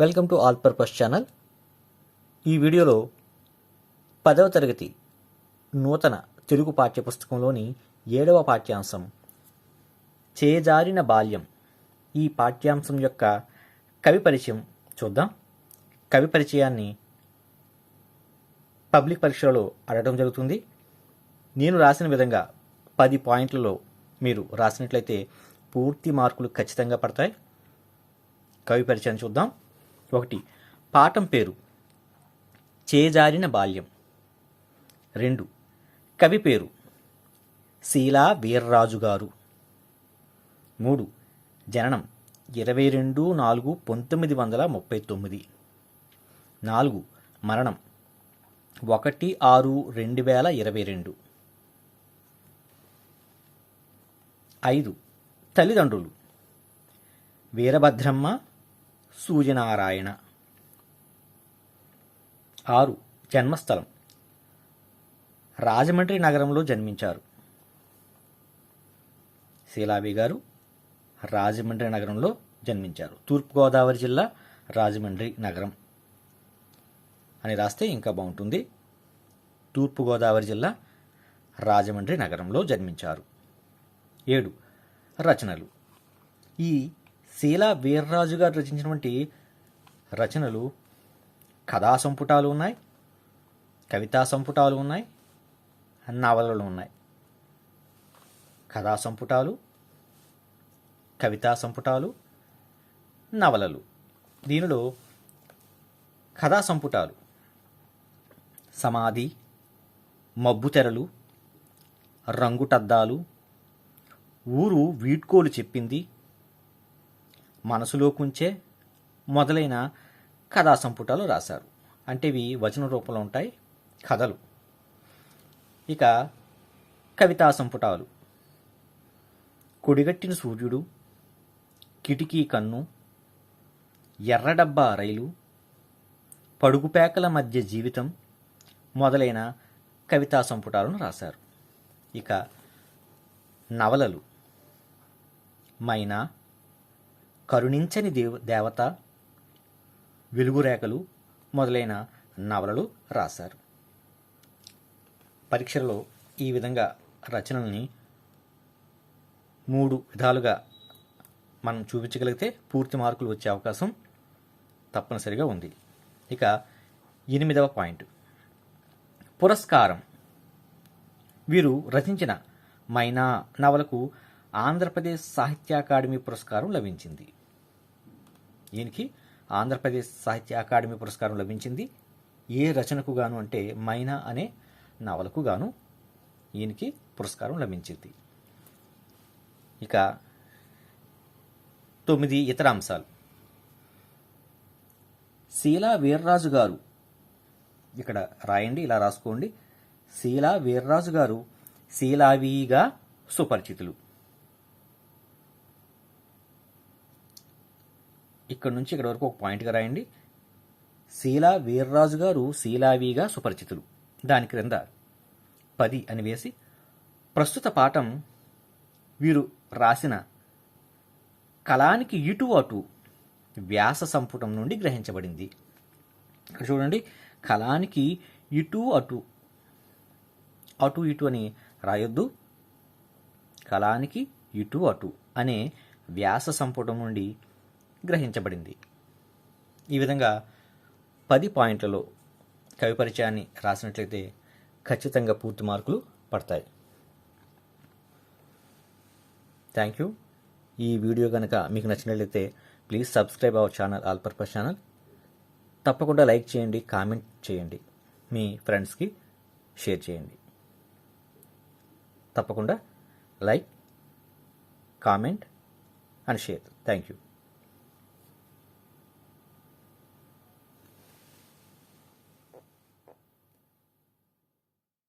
Welcome to all purpose channel. ఈ వీడియోలో పదవ తరగతి నూతన తెలుగు పాఠ్యపుస్తకంలోని ఏడవ పాఠ్యాంశం చేజారిన బాల్యం. ఈ పాఠ్యాంశం యొక్క కవి పరిచయం చూద్దాం. కవి పరిచయాన్ని పబ్లిక్ పరీక్షలలో అడగడం జరుగుతుంది. నేను రాసిన విధంగా పది పాయింట్లలో మీరు రాసినట్లయితే పూర్తి మార్కులు ఖచ్చితంగా పడతాయి. కవి పరిచయం చూద్దాం. ఒకటి. పాఠం పేరు. చేజారిన బాల్యం. రెండు. కవి పేరు. శీలా వీర్రాజు గారు మూడు. జననం ఇరవై రెండు నాలుగు పంతొమ్మిది వందల ముప్పై తొమ్మిది. నాలుగు. మరణం ఒకటి ఆరు రెండు వేల ఇరవై రెండు. ఐదు. తల్లిదండ్రులు. వీరభద్రమ్మ సూర్యనారాయణ. ఆరు జన్మస్థలం. రాజమండ్రి నగరంలో జన్మించారు. శీలావి గారు రాజమండ్రి నగరంలో జన్మించారు. తూర్పుగోదావరి జిల్లా రాజమండ్రి నగరం. అని రాస్తే ఇంకా బాగుంటుంది. తూర్పుగోదావరి జిల్లా రాజమండ్రి నగరంలో జన్మించారు. ఏడు రచనలు. ఈ శీలా వీర్రాజు గారు రచించినటువంటి రచనలు కథా సంపుటాలు ఉన్నాయి కవితా సంపుటాలు ఉన్నాయి నవలలు ఉన్నాయి. కథా సంపుటాలు కవితా సంపుటాలు నవలలు. దీనిలో కథా సంపుటాలు సమాధి మబ్బుతెరలు రంగుటద్దాలు ఊరు వీడ్కోలు చెప్పింది మనసులో కుంచే మొదలైన కథా సంపుటాలు రాశారు. అంటే ఇవి వచన రూపంలో ఉంటాయి కథలు. ఇక కవితా సంపుటాలు. కొడిగట్టిన సూర్యుడు కిటికీ కన్ను ఎర్రడబ్బా రైలు పడుగుపేకల మధ్య జీవితం మొదలైన కవితా సంపుటాలను రాశారు. ఇక నవలలు. మైనా కరుణించని దేవ దేవత వెలుగురేఖలు మొదలైన నవలలు రాశారు. పరీక్షలో ఈ విధంగా రచనల్ని మూడు విధాలుగా మనం చూపించగలిగితే పూర్తి మార్కులు వచ్చే అవకాశం తప్పనిసరిగా ఉంది. ఇక ఎనిమిదవ పాయింట్. పురస్కారం. వీరు రచించిన మైనా నవలకు ఆంధ్రప్రదేశ్ సాహిత్య అకాడమీ పురస్కారం లభించింది. ఈయనకి ఆంధ్రప్రదేశ్ సాహిత్య అకాడమీ పురస్కారం లభించింది. ఏ రచనకు గాను అంటే మైనా అనే నవలకు గాను ఈయనకి పురస్కారం లభించింది. ఇక తొమ్మిది ఇతర అంశాలు. శీలా వీర్రాజు గారు ఇక్కడ రాయండి ఇలా రాసుకోండి. శీలా వీర్రాజు గారు శీలావీగా సుపరిచితులు. ఇక్కడ నుంచి ఇక్కడ వరకు ఒక పాయింట్గా రాయండి. శీలా వీర్రాజు గారు శీలావీగా సుపరిచితులు. దాని క్రింద పది అని వేసి ప్రస్తుత పాఠం వీరు రాసిన కళానికి ఇటు అటు వ్యాస సంపుటం నుండి గ్రహించబడింది. ఇక్కడ చూడండి కళానికి ఇటు అటు అటు ఇటు అని రాయొద్దు. కళానికి ఇటు అటు అనే వ్యాస సంపుటం నుండి గ్రహించబడింది. ఈ విధంగా పది పాయింట్లలో కవి పరిచయాన్ని రాసినట్లయితే ఖచ్చితంగా పూర్తి మార్కులు పడతాయి. థ్యాంక్ యూ ఈ వీడియో కనుక మీకు నచ్చినట్లయితే please subscribe our channel all purpose channel. తప్పకుండా లైక్ చేయండి కామెంట్ చేయండి. మీ ఫ్రెండ్స్కి షేర్ చేయండి. తప్పకుండా like comment and share. Thank you